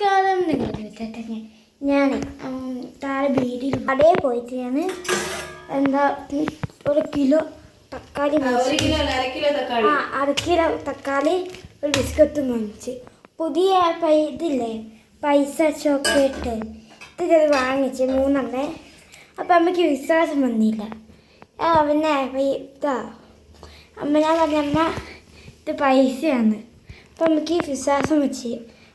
നമസ്കാരം. നിങ്ങൾ വിളിച്ചിട്ട് ഞാൻ താഴെ വീട്ടിൽ കടയിൽ പോയിട്ട് ഞാൻ എന്താ ഒരു കിലോ തക്കാളി ആ അര കിലോ തക്കാളി. ഒരു ബിസ്ക്കറ്റ് മേടിച്ച്. പുതിയ ഇതില്ലേ? പൈസ ചോക്ലേറ്റ്. ഇത് ഞാൻ വാങ്ങിച്ച് മൂന്നെണ്ണേ. അപ്പം അമ്മയ്ക്ക് വിശ്വാസം വന്നില്ല. പിന്നെ ഇതാ. അമ്മ ഞാൻ പറഞ്ഞ അമ്മ ഇത് പൈസയാണ്. അപ്പം അമ്മയ്ക്ക് വിശ്വാസം വെച്ച്.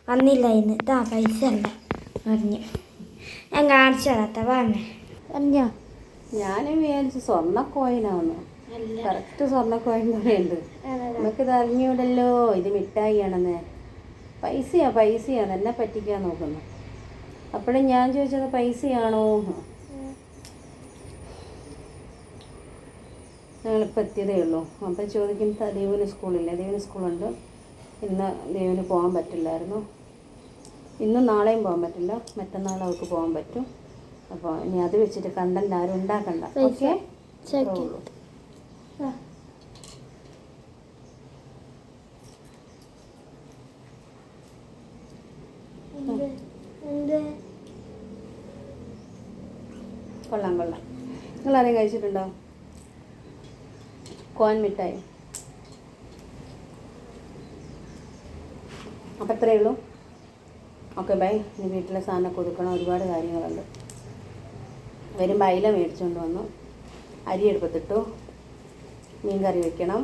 വന്നില്ല ഇന്ന്. ഇതാ പൈസ അല്ല പറഞ്ഞു. ഞാൻ കാണിച്ചു തരാത്ത പറഞ്ഞേ പറഞ്ഞോ? ഞാനും വിചാരിച്ചു സ്വർണ കോയിനാവുന്നു കറക്റ്റ് സ്വർണ കോയിൻ പോലെയുണ്ട് നമുക്കിത് അറിഞ്ഞൂടല്ലോ. ഇത് മിഠായിയാണെന്ന് പൈസയാ പൈസയാ. എന്നെ പറ്റിക്കാൻ നോക്കുന്നു. അപ്പോഴും ഞാൻ ചോദിച്ചത് പൈസയാണോ. ഞങ്ങളിപ്പോൾ എത്തിയതേ ഉള്ളൂ. അപ്പം ചോദിക്കും ദേവന സ്കൂളില്ലേ? ദേവന സ്കൂളുണ്ട്. ഇന്ന് ദേവിന് പോകാൻ പറ്റില്ലായിരുന്നു. ഇന്നും നാളെയും പോകാൻ പറ്റില്ല. മറ്റന്നാൾ അവൾക്ക് പോകാൻ പറ്റും. അപ്പോൾ ഇനി അത് വെച്ചിട്ട് കണ്ടന്റ് ആരും ഉണ്ടാക്കണ്ട. ഓക്കെ? കൊള്ളാം കൊള്ളാം. നിങ്ങൾ ആരെയും കഴിച്ചിട്ടുണ്ടോ? കോൻ മിഠായി. അപ്പം അത്രയേ ഉള്ളൂ. Okay bye. ഇനി വീട്ടിലെ സാധനമൊക്കെ കൊടുക്കണം ഒരുപാട് കാര്യങ്ങളുണ്ട്. വരുമ്പോൾ അയില മേടിച്ചുകൊണ്ട് വന്നു. അരി എടുപ്പത്തിട്ടു. മീൻ കറി വെക്കണം.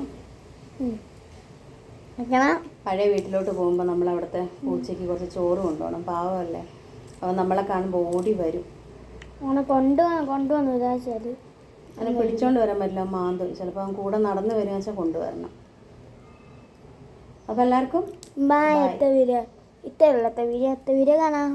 പഴയ വീട്ടിലോട്ട് പോകുമ്പോൾ നമ്മൾ അവിടുത്തെ പൂച്ചയ്ക്ക് കുറച്ച് ചോറ് കൊണ്ടുപോകണം. പാവമല്ലേ? അപ്പോൾ നമ്മളെ കാണുമ്പോൾ ഓടി വരും. അങ്ങനെ കൊണ്ടുവന്ന്. അങ്ങനെ പിടിച്ചോണ്ട് വരാൻ പറ്റില്ല. മാന്ത്. ചിലപ്പോൾ അവൻ കൂടെ നടന്നു വരുക വെച്ചാൽ കൊണ്ടുവരണം. അപ്പോൾ എല്ലാവർക്കും ബായത്തെ വീഡിയോ ഇത്രയുള്ളത്തെ വീഡിയോ വീഡിയോ കാണാം.